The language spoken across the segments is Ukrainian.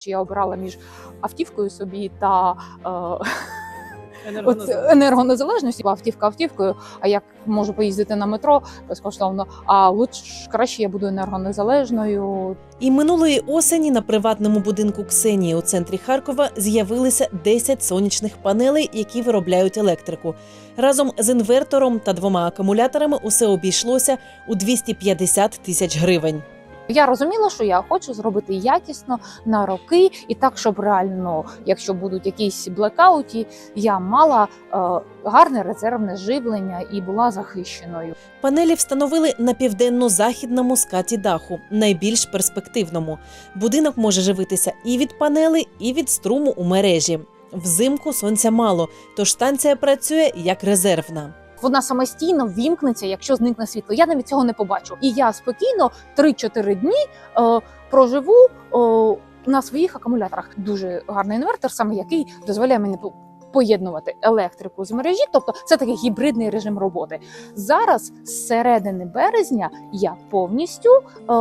Чи я обирала між автівкою собі та е, енергонезалежністю, автівка автівкою. А як можу поїздити на метро безкоштовно? А лучше краще я буду енергонезалежною. І минулої осені на приватному будинку Ксенії у центрі Харкова з'явилися 10 сонячних панелей, які виробляють електрику. Разом з інвертором та двома акумуляторами усе обійшлося у 250 тисяч гривень. Я розуміла, що я хочу зробити якісно на роки, і так, щоб реально, якщо будуть якісь блекауті, я мала е, гарне резервне живлення і була захищеною. Панелі встановили на південно-західному скаті даху, найбільш перспективному. Будинок може живитися і від панелей, і від струму у мережі. Взимку сонця мало, тож станція працює як резервна. Вона самостійно ввімкнеться, якщо зникне світло. Я навіть цього не побачу. І я спокійно 3-4 дні е, проживу е, на своїх акумуляторах. Дуже гарний інвертор, саме який дозволяє мені по- поєднувати електрику з мережі, тобто це такий гібридний режим роботи. Зараз, з середини березня, я повністю е,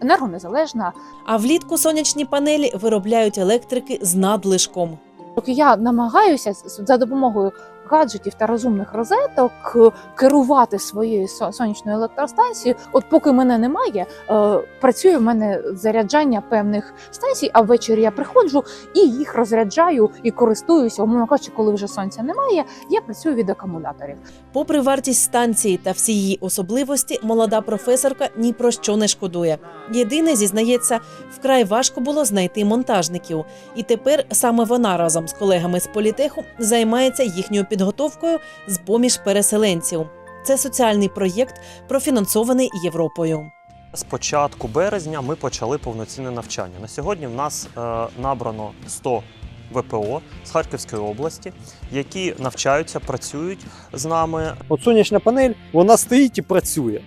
енергонезалежна. А влітку сонячні панелі виробляють електрики з надлишком. Я намагаюся за допомогою гаджетів та розумних розеток е, керувати своєю сонячною електростанцією. От поки мене немає, е, працює в мене заряджання певних станцій, а ввечері я приходжу і їх розряджаю і користуюся. Умовно кажучи, коли вже сонця немає, я працюю від акумуляторів. Попри вартість станції та всі її особливості, молода професорка ні про що не шкодує. Єдине, зізнається, вкрай важко було знайти монтажників, і тепер саме вона разом з колегами з політеху займається їхньою підготовкою з поміж переселенців. Це соціальний проєкт, профінансований Європою. З початку березня ми почали повноцінне навчання. На сьогодні в нас е, набрано 100 ВПО з Харківської області, які навчаються, працюють з нами. От сонячна панель, вона стоїть і працює.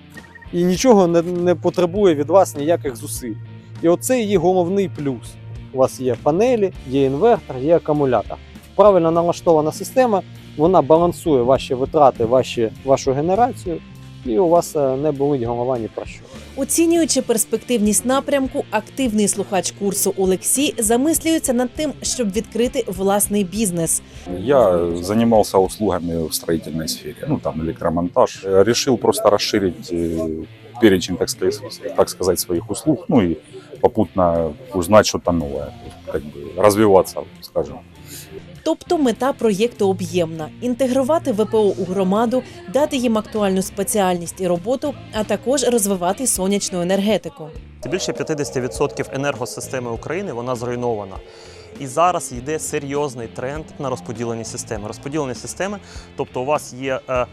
І нічого не, не потребує від вас ніяких зусиль. І оце її головний плюс. У вас є панелі, є інвертор, є акумулятор. Правильно налаштована система, вона балансує ваші витрати, ваші, вашу генерацію, і у вас е, не болить голова ні про що. Оцінюючи перспективність напрямку, активний слухач курсу Олексій замислюється над тим, щоб відкрити власний бізнес. Я занимался услугами в строительной сфере, ну там электромонтаж. Э, Решил просто расширить э, перечень, так сказать, так сказать, своих услуг, ну и попутно узнать что-то новое, как бы развиваться, скажем. Тобто мета проєкту об'ємна інтегрувати ВПО у громаду, дати їм актуальну спеціальність і роботу, а також розвивати сонячну енергетику. Більше 50% енергосистеми України вона зруйнована. І зараз йде серйозний тренд на розподілені системи. Розподілені системи, тобто у вас є е,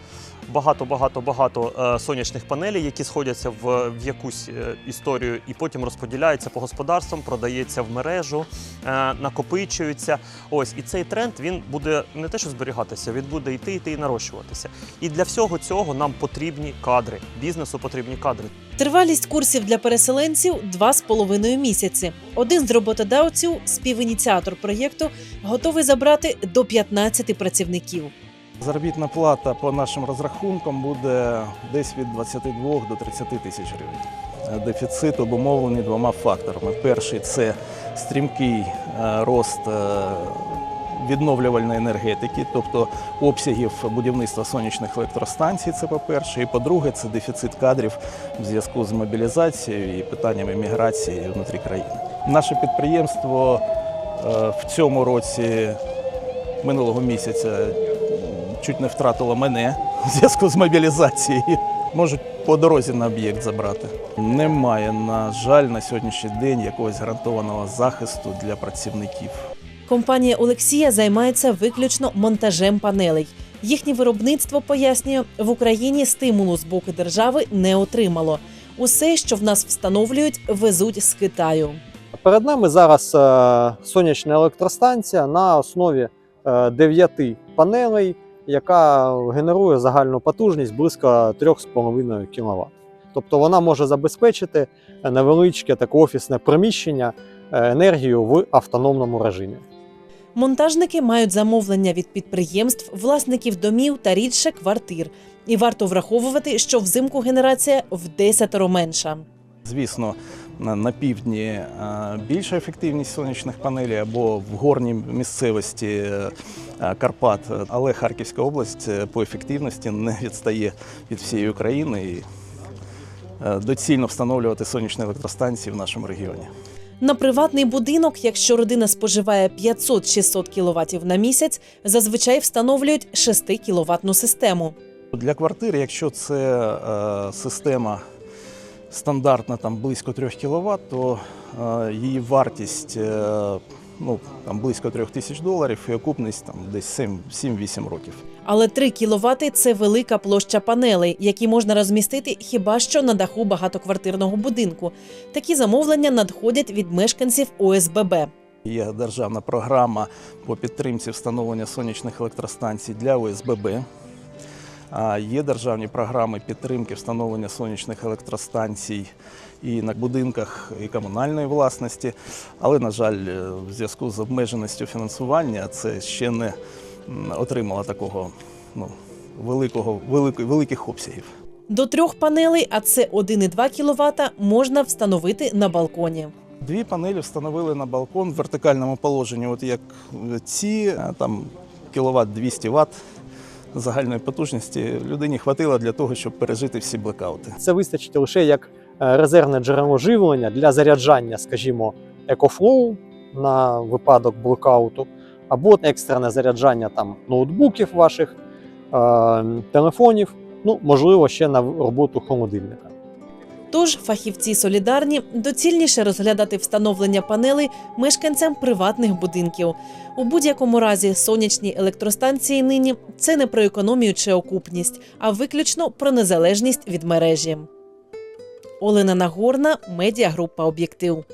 багато, багато, багато е, сонячних панелей, які сходяться в, якусь е, історію і потім розподіляються по господарствам, продається в мережу, е, накопичуються. Ось і цей тренд він буде не те, що зберігатися, він буде йти, йти і нарощуватися. І для всього цього нам потрібні кадри. Бізнесу потрібні кадри. Тривалість курсів для переселенців два з половиною місяці. Один з роботодавців, співініціатор проєкту, готовий забрати до 15 працівників. Заробітна плата по нашим розрахункам буде десь від 22 до 30 тисяч гривень. Е, Дефіцит обумовлений двома факторами. Перший це стрімкий е, рост е, відновлювальної енергетики, тобто обсягів будівництва сонячних електростанцій. Це по-перше. І по-друге, це дефіцит кадрів в зв'язку з мобілізацією і питаннями міграції внутрі країни. Наше підприємство е, в цьому році минулого місяця чуть не втратило мене у зв'язку з мобілізацією. Можуть по дорозі на об'єкт забрати. Немає, на жаль, на сьогоднішній день якогось гарантованого захисту для працівників. Компанія Олексія займається виключно монтажем панелей. Їхнє виробництво пояснює в Україні стимулу з боку держави не отримало. Усе, що в нас встановлюють, везуть з Китаю. Перед нами зараз е, сонячна електростанція на основі е, 9 панелей, яка генерує загальну потужність близько 3,5 кВт. Тобто вона може забезпечити невеличке таке офісне приміщення е, енергію в автономному режимі. Монтажники мають замовлення від підприємств, власників домів та рідше квартир. І варто враховувати, що взимку генерація в десятеро менша. Звісно, на, півдні е, більша ефективність сонячних панелей або в горній місцевості е, Карпат. Але Харківська область е, по ефективності не відстає від всієї України і доцільно встановлювати сонячні електростанції в нашому регіоні. На приватний будинок, якщо родина споживає 500-600 кВт на місяць, зазвичай встановлюють 6 кВт систему. Для квартири, якщо це е, система стандартна там близько 3 кВт, то е, її вартість е, ну, там, близько 3 тисяч доларів і окупність там, десь 7 7-8 років. Але 3 кВт – це велика площа панелей, які можна розмістити хіба що на даху багатоквартирного будинку. Такі замовлення надходять від мешканців ОСББ. Є державна програма по підтримці встановлення сонячних електростанцій для ОСББ. Є державні програми підтримки встановлення сонячних електростанцій і на будинках і комунальної власності. Але, на жаль, е, в зв'язку з обмеженістю фінансування це ще не отримало такого ну, великого, великої- великих обсягів. До трьох панелей, а це 1,2 кВт, можна встановити на балконі. Дві панелі встановили на балкон в вертикальному положенні, от як ці, там кіловат 200 Вт загальної потужності людині хватило для того, щоб пережити всі блекаути. Це вистачить лише як е, резервне джерело живлення для заряджання, скажімо, екофлоу на випадок блокауту, або екстрене заряджання там ноутбуків ваших, е, телефонів, ну можливо, ще на роботу холодильника. Тож фахівці солідарні доцільніше розглядати встановлення панелей мешканцям приватних будинків. У будь-якому разі сонячні електростанції нині це не про економію чи окупність, а виключно про незалежність від мережі. Олена Нагорна, медіагрупа Об'єктив.